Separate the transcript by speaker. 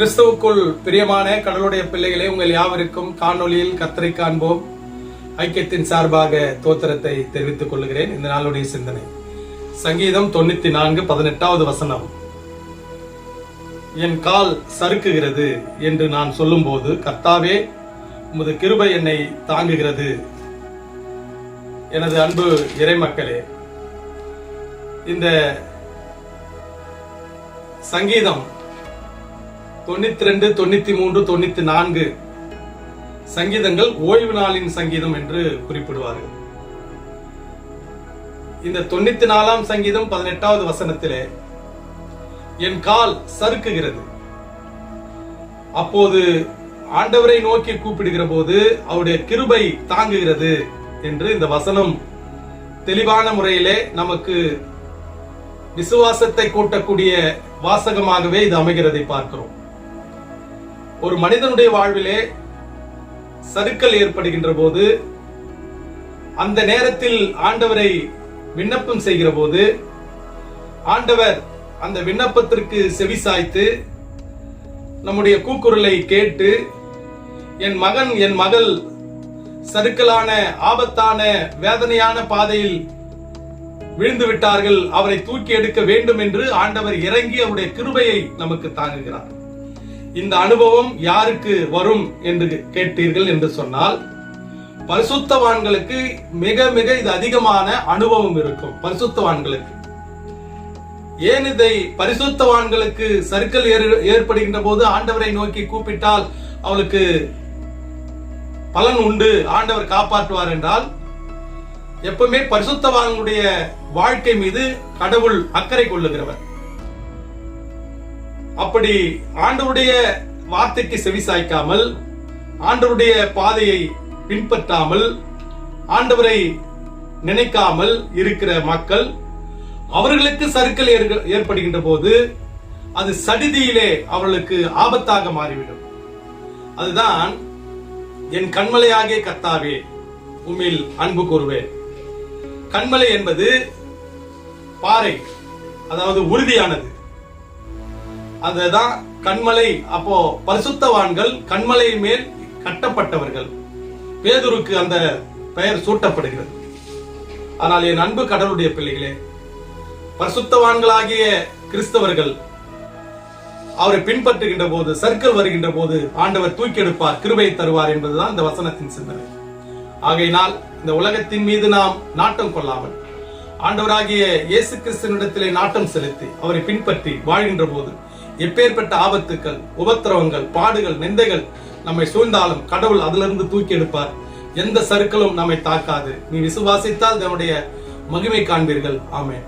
Speaker 1: கிறிஸ்துவுக்குள் பிரியமான கடலுடைய பிள்ளைகளே உங்கள் யாவருக்கும் காணொளியில் கத்தரை காண்போம். ஐக்கியத்தின் சார்பாக தோத்திரத்தை தெரிவித்துக் கொள்கிறேன். இந்த நாளுடைய சிந்தனை. சங்கீதம் தொண்ணூத்தி நான்கு பதினெட்டாவது வசனம். என் கால் சறுக்குகிறது என்று நான் சொல்லும்போது கர்த்தாவே உமது கிருபை என்னை தாங்குகிறது. எனது அன்பு இறைமக்களே இந்த சங்கீதம் தொண்ணூத்தி ரெண்டு தொண்ணூத்தி மூன்று தொண்ணூத்தி நான்கு சங்கீதங்கள் ஓய்வு நாளின் சங்கீதம் என்று குறிப்பிடுவார்கள். இந்த தொண்ணூத்தி நாலாம் சங்கீதம் பதினெட்டாவது வசனத்திலே என் கால் சறுக்குகிறது. அப்போது ஆண்டவரை நோக்கி கூப்பிடுகிற போது அவருடைய கிருபை தாங்குகிறது என்று இந்த வசனம் தெளிவான முறையிலே நமக்கு விசுவாசத்தை கூட்டக்கூடிய வாசகமாகவே இது அமைகிறதை பார்க்கிறோம். ஒரு மனிதனுடைய வாழ்விலே சறுக்கல் ஏற்படுகின்ற போது அந்த நேரத்தில் ஆண்டவரை விண்ணப்பம் செய்கிற போது ஆண்டவர் அந்த விண்ணப்பத்திற்கு செவி சாய்த்து நம்முடைய கூக்குரலை கேட்டு என் மகன் என் மகள் சறுக்கலான ஆபத்தான வேதனையான பாதையில் விழுந்து விட்டார்கள் அவரை தூக்கி எடுக்க வேண்டும் என்று ஆண்டவர் இறங்கி அவருடைய கிருபையை நமக்கு தாங்குகிறார். இந்த அனுபவம் யாருக்கு வரும் என்று கேட்டீர்கள் என்று சொன்னால் பரிசுத்தவான்களுக்கு மிக மிக இது அதிகமான அனுபவம் இருக்கும் பரிசுத்தவான்களுக்கு. ஏன் இதை பரிசுத்தவான்களுக்கு சர்க்கிள் ஏற்படுகின்ற போது ஆண்டவரை நோக்கி கூப்பிட்டால் அவளுக்கு பலன் உண்டு ஆண்டவர் காப்பாற்றுவார் என்றால் எப்பவுமே பரிசுத்தவான்களுடைய வாழ்க்கை மீது கடவுள் அக்கறை கொள்ளுகிறவர். அப்படி ஆண்டவருடைய வார்த்தைக்கு செவிசாய்க்காமல் ஆண்டவருடைய பாதையை பின்பற்றாமல் ஆண்டவரை நினைக்காமல் இருக்கிற மக்கள் அவர்களுக்கு சறுக்கல் ஏற்படுகின்ற போது அது சடிதியிலே அவர்களுக்கு ஆபத்தாக மாறிவிடும். அதுதான் என் கண்மலையாகிய கத்தாவே உமில் அன்பு கூறுவேன். கண்மலை என்பது பாறை அதாவது உறுதியானது. அதுதான் கண்மலை. அப்போ பரிசுத்தவான்கள் கண்மலை மேல் கட்டப்பட்டவர்கள். பேதுருக்கு அந்த பெயர் சூட்டப்படுகிறது. ஆனால் என் அன்பு கடவுளுடைய பிள்ளைகளே பரிசுத்தவான்களாகிய கிறிஸ்தவர்கள் அவரை பின்பற்றுகின்ற போது சர்க்கிள் வருகின்ற போது ஆண்டவர் தூக்கி எடுப்பார் கிருபை தருவார் என்பதுதான் இந்த வசனத்தின் சிந்தனை. ஆகையினால் இந்த உலகத்தின் மீது நாம் நாட்டம் கொள்ளாமல் ஆண்டவராகிய இயேசு கிறிஸ்தனிடத்திலே நாட்டம் செலுத்தி அவரை பின்பற்றி வாழ்கின்ற போது எப்பேற்பட்ட ஆபத்துக்கள் உபத்திரவங்கள் பாடுகள் நிந்தைகள் நம்மை சூழ்ந்தாலும் கடவுள் அதிலிருந்து தூக்கி எடுப்பார். எந்த சருக்களும் நம்மை தாக்காது. நீ விசுவாசித்தால் தன்னுடைய மகிமை காண்பீர்கள். ஆமே